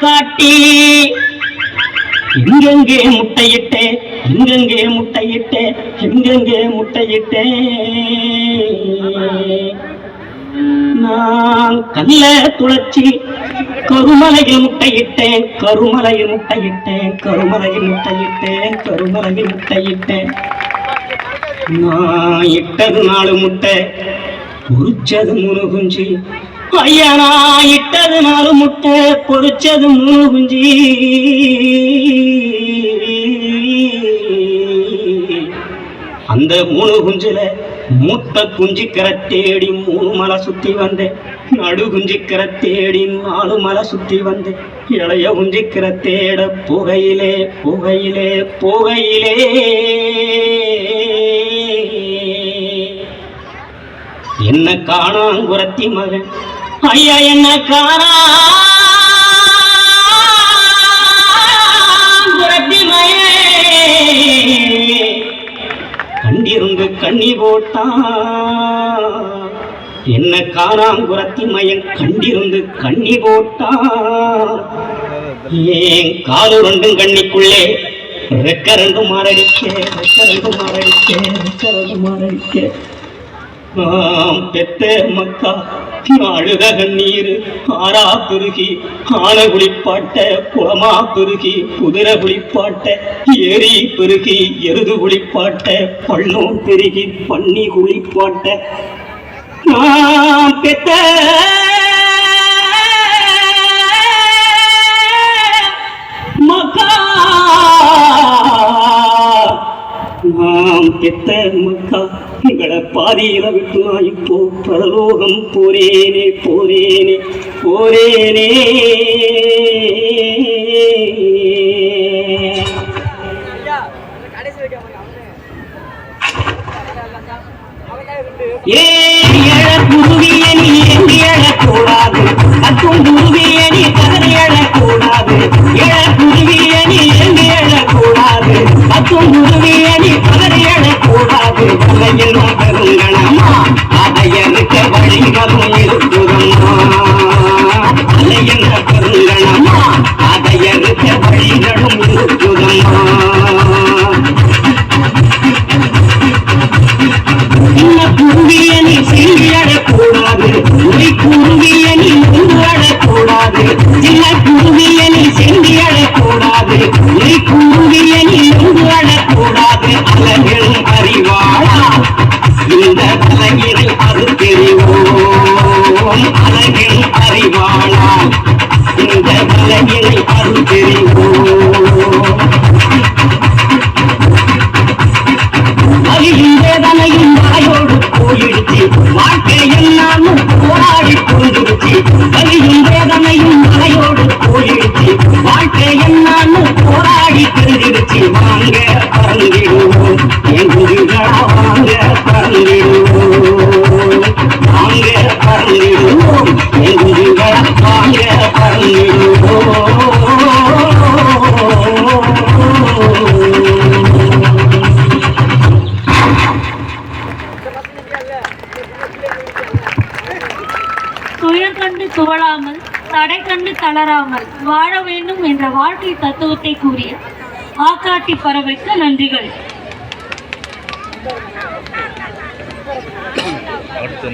காட்டி இங்கெங்கே முட்டையிட்டேன். எங்கெங்கே முட்டையிட்டே எங்கெங்கே முட்டையிட்டே? நான் கல்ல துளச்சி கருமலையில் முட்டையிட்டேன் கருமலையில் முட்டையிட்டேன் கருமலையில் முட்டையிட்டேன் கருமலையில் முட்டையிட்டேன். நான் இட்டது நாலு முட்டை பொறிச்சது மூணு குஞ்சு. ஐயா நான் இட்டது நாலு முட்டை பொறிச்சது மூணு குஞ்சு. இந்த மூணு குஞ்சுல. மூத்த குஞ்சிக்கரை தேடி மூணு மலை சுத்தி வந்தேன் நடு குஞ்சிக்கரை தேடி நாலு மலை சுத்தி வந்தேன் இளைய குஞ்சிக்கரை தேட புகையிலே புகையிலே புகையிலே. என்ன காணாங்குரத்தி மகன்? ஐயா என்ன காணா குரத்தி மகன்? கண்டிருந்து கண்ணி போட்டான் என்ன காணாங்குரத்தி மயன் கண்டிருந்து கண்ணி போட்டான் ஏன் காலு ரெண்டும் கண்ணிக்குள்ளே ரெக்க ரெண்டும் மாரடிக்க ரெக்க ரெண்டு மாரடிக்க ரெக்க ரெண்டு மாரடிக்க பெத்த மக்கா அழுத கண்ணீர் ஆறா பெருகி ஆன குளிப்பாட்ட குளமா பெருகி குதிரை குளிப்பாட்ட ஏரி பெருகி எருது குளிப்பாட்ட பள்ளம் பெருகி பன்னி குளிப்பாட்ட. ஆம் பெத்த மக்கா நாம் பெத்த மக்கா. பாதியில விட்டு நான் இப்போ பரலோகம் போரேனே போரேனே போரேனே. ஏ எழ குருவிய நீ எங்கு எழக்கூடாது அத்தும் குருவிய நீ கதறி எழக்கூடாது குருவிய குருவிய நீ முந்துடக்கூடாது சின்ன குருவிய நீ செங்கிடக்கூடாது உரை குருவிய நீ முந்துடக்கூடாது அழகிலும் அறிவாளா? இந்த அழகினை அது தெரிவோம். அழகிலும் அறிவாளா? இந்த அழகினை அது தெரிவோம். கண்டு துவளாமல் தடை கண்டு தளராமல் வாழ வேண்டும் என்ற வாழ்க்கை தத்துவத்தை கூறிய ஆக்காட்டி பறவைக்கு நன்றிகள்.